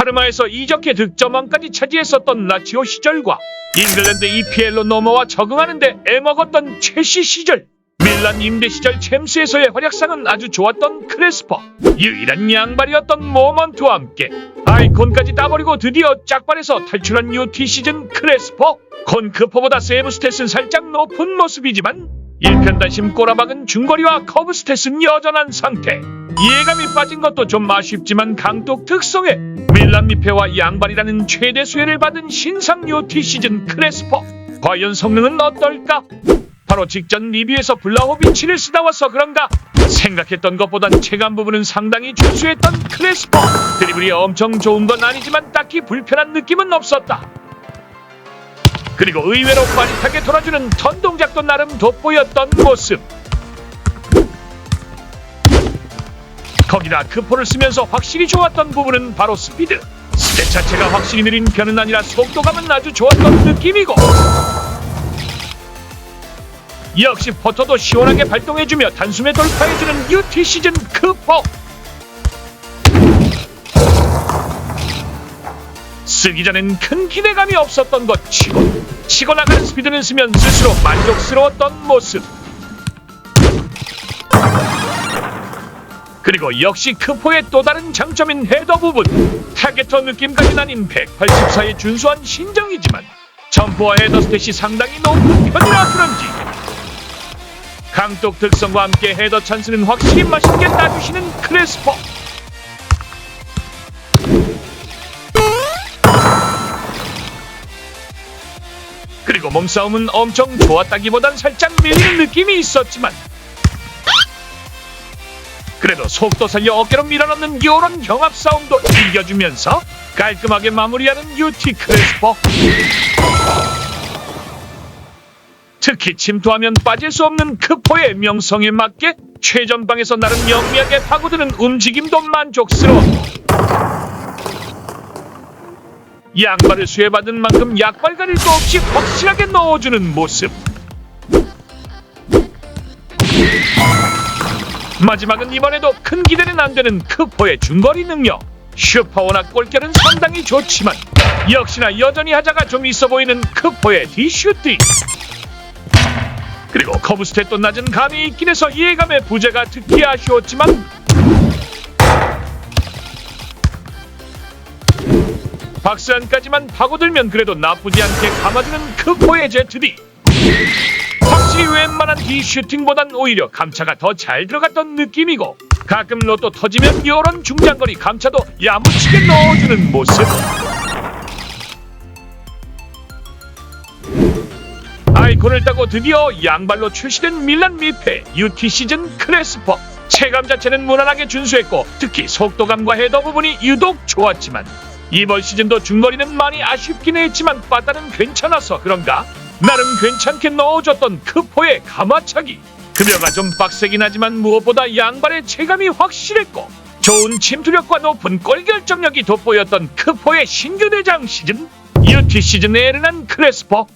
파르마에서 이적해 득점왕까지 차지했었던 나치오 시절과 잉글랜드 EPL로 넘어와 적응하는데 애먹었던 첼시 시절. 밀란 임대 시절 챔스에서의 활약상은 아주 좋았던 크레스퍼. 유일한 양발이었던 모먼트와 함께 아이콘까지 따버리고 드디어 짝발에서 탈출한 UT 시즌 크레스퍼. 콘크퍼보다 세이브 스탯은 살짝 높은 모습이지만 일편단심 꼬라박은 중거리와 커브 스탯은 여전한 상태. 이해감이 빠진 것도 좀 아쉽지만 강독 특성에 밀란 미패와 양발이라는 최대 수혜를 받은 신상 UT 시즌 크레스퍼 과연 성능은 어떨까? 바로 직전 리뷰에서 블라호비치를 쓰다 와서 그런가? 생각했던 것보단 체감 부분은 상당히 준수했던 크레스퍼. 드리블이 엄청 좋은 건 아니지만 딱히 불편한 느낌은 없었다. 그리고 의외로 빠릿하게 돌아주는 턴 동작도 나름 돋보였던 모습 거기다 크포를 쓰면서 확실히 좋았던 부분은 바로 스피드. 스탯 자체가 확실히 느린 편은 아니라 속도감은 아주 좋았던 느낌이고. 역시 퍼터도 시원하게 발동해주며 단숨에 돌파해주는 UT 시즌 크퍼. 쓰기 전엔 큰 기대감이 없었던 것 치고 치고 나가는 스피드는 쓰면 스스로 만족스러웠던 모습 그리고 역시 크포의 또 다른 장점인 헤더 부분. 타겟터 느낌까지 나닌 184의 준수한 신정이지만 점프와 헤더 스탯이 상당히 높은 편이라 그런지. 강독 특성과 함께 헤더 찬스는 확실히 맛있게 따주시는 크레스퍼 그리고 몸싸움은 엄청 좋았다기보단 살짝 밀리는 느낌이 있었지만 그래도 속도 살려 어깨로 밀어넣는 요런 경합 싸움도 이겨주면서 깔끔하게 마무리하는 유티 크레스퍼 특히 침투하면 빠질 수 없는 크포의 명성에 맞게 최전방에서 나름 영리하게 파고드는 움직임도 만족스러웠고 양발을 수혜받은 만큼 약발 가릴 거 없이 확실하게 넣어주는 모습 마지막은 이번에도 큰 기대는 안 되는 크포의 중거리 능력. 슈퍼워나 골결은 상당히 좋지만 역시나 여전히 하자가 좀 있어 보이는 크포의 디슈팅. 그리고 커브 스탯도 낮은 감이 있긴 해서 이해감의 부재가 특히 아쉬웠지만 박스 안까지만 파고들면 그래도 나쁘지 않게 감아주는 크포의 제트디 확실히 웬만한 디슈팅보단 오히려 감차가 더 잘 들어갔던 느낌이고 가끔 로또 터지면 요런 중장거리 감차도 야무치게 넣어주는 모습. 아이콘을 따고 드디어 양발로 출시된 밀란 미패 UT 시즌 크레스퍼. 체감 자체는 무난하게 준수했고 특히 속도감과 헤더 부분이 유독 좋았지만 이번 시즌도 중거리는 많이 아쉽긴 했지만 빠따는 괜찮아서 그런가 나름 괜찮게 넣어줬던 크포의 가마차기. 급여가 좀 빡세긴 하지만 무엇보다 양발의 체감이 확실했고 좋은 침투력과 높은 골 결정력이 돋보였던 크포의 신규 대장 시즌. UT 시즌에 에르난 크레스퍼